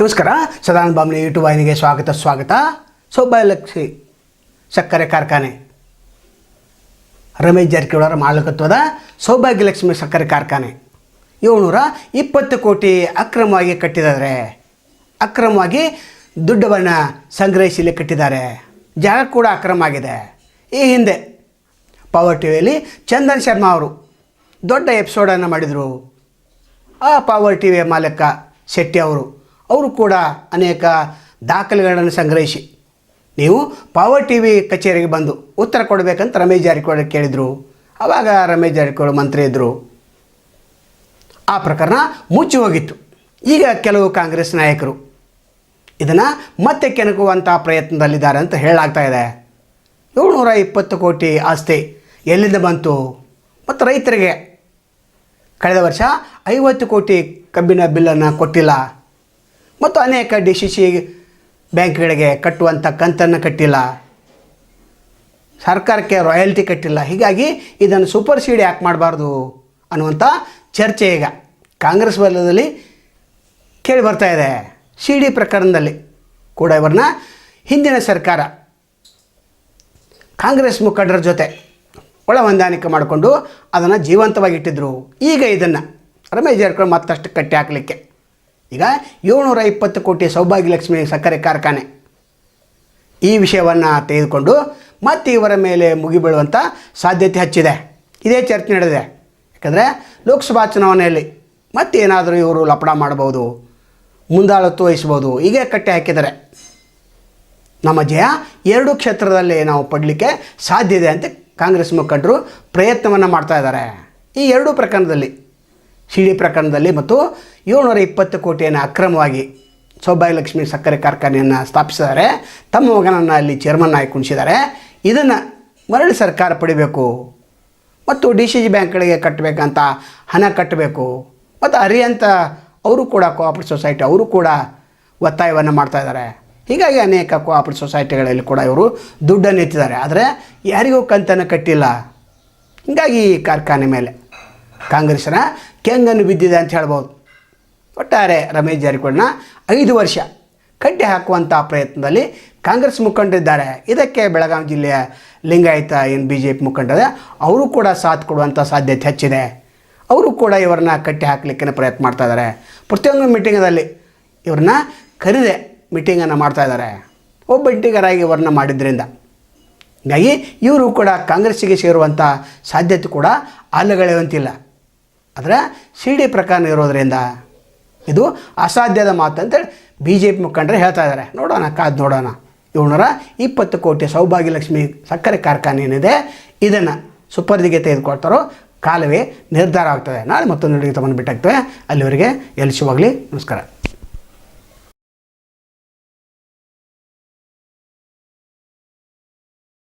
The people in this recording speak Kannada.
ನಮಸ್ಕಾರ, ಸದಾನಂದ ಬಾಮ್ನಿ ಯೂಟ್ಯೂಬ್ ವಾಹಿನಿಗೆ ಸ್ವಾಗತ ಸ್ವಾಗತ. ಸೌಭಾಗ್ಯಲಕ್ಷ್ಮಿ ಸಕ್ಕರೆ ಕಾರ್ಖಾನೆ. ರಮೇಶ್ ಜಾರಕಿಹೊಳರ ಮಾಲಕತ್ವದ ಸೌಭಾಗ್ಯಲಕ್ಷ್ಮಿ ಸಕ್ಕರೆ ಕಾರ್ಖಾನೆ. ಏಳ್ನೂರ ಇಪ್ಪತ್ತು ಕೋಟಿ ಅಕ್ರಮವಾಗಿ ಕಟ್ಟಿದ್ದಾರೆ ಅಕ್ರಮವಾಗಿ ದುಡ್ಡವನ್ನು ಸಂಗ್ರಹಿಸಲಿ ಕಟ್ಟಿದ್ದಾರೆ. ಜಾಗ ಕೂಡ ಅಕ್ರಮ ಆಗಿದೆ. ಈ ಹಿಂದೆ ಪವರ್ ಟಿ ವಿಯಲ್ಲಿ ಚಂದನ್ ಶರ್ಮಾ ಅವರು ದೊಡ್ಡ ಎಪಿಸೋಡನ್ನು ಮಾಡಿದರು. ಆ ಪವರ್ ಟಿ ವಿಯ ಮಾಲಕ ಶೆಟ್ಟಿ ಅವರು. ಅವರು ಕೂಡ ಅನೇಕ ದಾಖಲೆಗಳನ್ನು ಸಂಗ್ರಹಿಸಿ. ನೀವು ಪವರ್ ಟಿ ವಿ ಕಚೇರಿಗೆ ಬಂದು ಉತ್ತರ ಕೊಡಬೇಕಂತ ರಮೇಶ್ ಜಾರಕಿಹೊಳಿ ಕೇಳಿದರು. ಆವಾಗ ರಮೇಶ್ ಜಾರಕಿಹೊಳಿ ಮಂತ್ರಿ ಇದ್ದರು ಆ ಪ್ರಕರಣ ಮುಚ್ಚಿ ಹೋಗಿತ್ತು. ಈಗ ಕೆಲವು ಕಾಂಗ್ರೆಸ್ ನಾಯಕರು ಇದನ್ನು ಮತ್ತೆ ಕೆಣಕುವಂಥ ಪ್ರಯತ್ನದಲ್ಲಿದ್ದಾರೆ ಅಂತ ಹೇಳಲಾಗ್ತಾ ಇದೆ. ಏಳ್ನೂರ ಇಪ್ಪತ್ತು ಕೋಟಿ ಆಸ್ತಿ ಎಲ್ಲಿಂದ ಬಂತು? ಮತ್ತು ರೈತರಿಗೆ. ಕಳೆದ ವರ್ಷ ಐವತ್ತು ಕೋಟಿ ಕಬ್ಬಿನ ಬಿಲ್ಲನ್ನು ಕೊಟ್ಟಿಲ್ಲ. ಮತ್ತು ಅನೇಕ ಡಿ ಸಿ ಸಿ ಬ್ಯಾಂಕ್ಗಳಿಗೆ ಕಟ್ಟುವಂಥ ಕಂತನ್ನು ಕಟ್ಟಿಲ್ಲ. ಸರ್ಕಾರಕ್ಕೆ ರಾಯಲ್ಟಿ ಕಟ್ಟಿಲ್ಲ. ಹೀಗಾಗಿ ಇದನ್ನು ಸೂಪರ್ ಸೀಡ್ ಯಾಕೆ ಮಾಡಬಾರ್ದು ಅನ್ನುವಂಥ ಚರ್ಚೆ ಈಗ ಕಾಂಗ್ರೆಸ್ ವಲಯದಲ್ಲಿ ಕೇಳಿ ಬರ್ತಾ ಇದೆ. ಸಿ ಡಿ ಪ್ರಕರಣದಲ್ಲಿ ಕೂಡ ಇವ್ರನ್ನ ಹಿಂದಿನ ಸರ್ಕಾರ ಕಾಂಗ್ರೆಸ್ ಮುಖಂಡರ ಜೊತೆ ಒಳ ಹೊಂದಾಣಿಕೆ ಮಾಡಿಕೊಂಡು ಅದನ್ನು ಜೀವಂತವಾಗಿಟ್ಟಿದ್ರು. ಈಗ ಇದನ್ನು ರಮೇಶ್ ಜಾರಕಿಹೊಳಿ ಮತ್ತಷ್ಟು ಕಟ್ಟಿ ಹಾಕಲಿಕ್ಕೆ. ಈಗ ಏಳ್ನೂರ ಇಪ್ಪತ್ತು ಕೋಟಿ ಸೌಭಾಗ್ಯಲಕ್ಷ್ಮಿ ಸಕ್ಕರೆ ಕಾರ್ಖಾನೆ. ಈ ವಿಷಯವನ್ನು ತೆಗೆದುಕೊಂಡು ಮತ್ತೆ ಇವರ ಮೇಲೆ ಮುಗಿಬೀಳುವಂಥ ಸಾಧ್ಯತೆ ಹೆಚ್ಚಿದೆ. ಇದೇ ಚರ್ಚೆ ನಡೆದಿದೆ. ಯಾಕಂದರೆ ಲೋಕಸಭಾ ಚುನಾವಣೆಯಲ್ಲಿ ಮತ್ತೇನಾದರೂ ಇವರು ಲಪಡ ಮಾಡ್ಬೋದು ಮುಂದಾಳತ್ತು ವಹಿಸ್ಬೋದು ಹೀಗೆ ಕಟ್ಟೆ ಹಾಕಿದ್ದಾರೆ. ನಮ್ಮ ಜಯ ಎರಡೂ ಕ್ಷೇತ್ರದಲ್ಲಿ ನಾವು ಪಡಲಿಕ್ಕೆ ಸಾಧ್ಯ ಇದೆ ಅಂತ ಕಾಂಗ್ರೆಸ್ ಮುಖಂಡರು ಪ್ರಯತ್ನವನ್ನು ಮಾಡ್ತಾ ಇದ್ದಾರೆ. ಈ ಎರಡೂ ಪ್ರಕರಣದಲ್ಲಿ ಸಿ ಡಿ ಪ್ರಕರಣದಲ್ಲಿ ಮತ್ತು ಏಳ್ನೂರ ಇಪ್ಪತ್ತು ಕೋಟಿಯನ್ನು ಅಕ್ರಮವಾಗಿ ಸೌಭಾಗ್ಯಲಕ್ಷ್ಮಿ ಸಕ್ಕರೆ ಕಾರ್ಖಾನೆಯನ್ನು ಸ್ಥಾಪಿಸಿದ್ದಾರೆ. ತಮ್ಮ ಮಗನನ್ನು ಅಲ್ಲಿ ಚೇರ್ಮನ್ ಆಗಿ ಕುಣಿಸಿದ್ದಾರೆ. ಇದನ್ನು ಮರಳಿ ಸರ್ಕಾರ ಪಡಿಬೇಕು ಮತ್ತು ಡಿ ಸಿ ಜಿ ಬ್ಯಾಂಕ್ಗಳಿಗೆ ಕಟ್ಟಬೇಕಂತ ಹಣ ಕಟ್ಟಬೇಕು. ಮತ್ತು ಅರಿಯಂತ ಅವರು ಕೂಡ ಕೋಆಪ್ರೇಟಿವ್ ಸೊಸೈಟಿ ಅವರು ಕೂಡ ಒತ್ತಾಯವನ್ನು ಮಾಡ್ತಾಯಿದ್ದಾರೆ ಹೀಗಾಗಿ ಅನೇಕ ಕೋಆಪ್ರೇಟಿವ್ ಸೊಸೈಟಿಗಳಲ್ಲಿ ಕೂಡ ಇವರು ದುಡ್ಡನ್ನು ಎತ್ತಿದ್ದಾರೆ. ಆದರೆ ಯಾರಿಗೂ ಕಂತನ್ನು ಕಟ್ಟಿಲ್ಲ. ಹೀಗಾಗಿ ಈ ಕಾರ್ಖಾನೆ ಮೇಲೆ ಕಾಂಗ್ರೆಸ್ನ ಕೆಂಗನ್ನು ಬಿದ್ದಿದೆ ಅಂತ ಹೇಳ್ಬೋದು. ಒಟ್ಟಾರೆ ರಮೇಶ್ ಜಾರಕಿಹೊಳಿನ ಐದು ವರ್ಷ ಕಡ್ಡಿ ಹಾಕುವಂಥ ಪ್ರಯತ್ನದಲ್ಲಿ ಕಾಂಗ್ರೆಸ್ ಮುಖಂಡರಿದ್ದಾರೆ. ಇದಕ್ಕೆ ಬೆಳಗಾವಿ ಜಿಲ್ಲೆಯ ಲಿಂಗಾಯತ ಏನು ಬಿ ಜೆ ಪಿ ಮುಖಂಡರೆ, ಅವರು ಕೂಡ ಸಾಥ್ ಕೊಡುವಂಥ ಸಾಧ್ಯತೆ ಹೆಚ್ಚಿದೆ. ಅವರು ಕೂಡ ಇವರನ್ನ ಕಟ್ಟಿ ಹಾಕಲಿಕ್ಕೆ ಪ್ರಯತ್ನ ಮಾಡ್ತಾ ಇದ್ದಾರೆ. ಪ್ರತಿಯೊಂದು ಮೀಟಿಂಗದಲ್ಲಿ ಇವ್ರನ್ನ ಕರೆದೆ ಮೀಟಿಂಗನ್ನು ಮಾಡ್ತಾ ಇದ್ದಾರೆ. ಒಬ್ಬ ಇಂಟಿಗರಾಗಿ ಇವ್ರನ್ನ ಮಾಡಿದ್ರಿಂದ. ಹೀಗಾಗಿ ಇವರು ಕೂಡ ಕಾಂಗ್ರೆಸ್ಸಿಗೆ ಸೇರುವಂಥ ಸಾಧ್ಯತೆ ಕೂಡ ಅಲ್ಲಗಳೆಯುವಂತಿಲ್ಲ ಆದರೆ ಸಿ ಡಿ ಪ್ರಕರಣ ಇರೋದರಿಂದ ಇದು ಅಸಾಧ್ಯದ ಮಾತು ಅಂತೇಳಿ ಬಿ ಜೆ ಪಿ ಮುಖಂಡರು ಹೇಳ್ತಾ ಇದ್ದಾರೆ. ನೋಡೋಣ, ಕಾದು ನೋಡೋಣ. ಏಳ್ನೂರ ಇಪ್ಪತ್ತು ಕೋಟಿ ಸೌಭಾಗ್ಯಲಕ್ಷ್ಮಿ ಸಕ್ಕರೆ ಕಾರ್ಖಾನೆ ಏನಿದೆ, ಇದನ್ನು ಸುಪರ್ದಿಗೆ ತೆಗೆದುಕೊಳ್ತಾರೋ ಕಾಲವೇ ನಿರ್ಧಾರ ಆಗ್ತದೆ. ನಾಳೆ ಮತ್ತೊಂದು ಅಡುಗೆ ತಗೊಂಡು ಬಿಟ್ಟಾಗ್ತವೆ ಅಲ್ಲಿವರೆಗೆ ಎಲ್ಲಿ ಶುಭಾಗಲಿ ನಮಸ್ಕಾರ.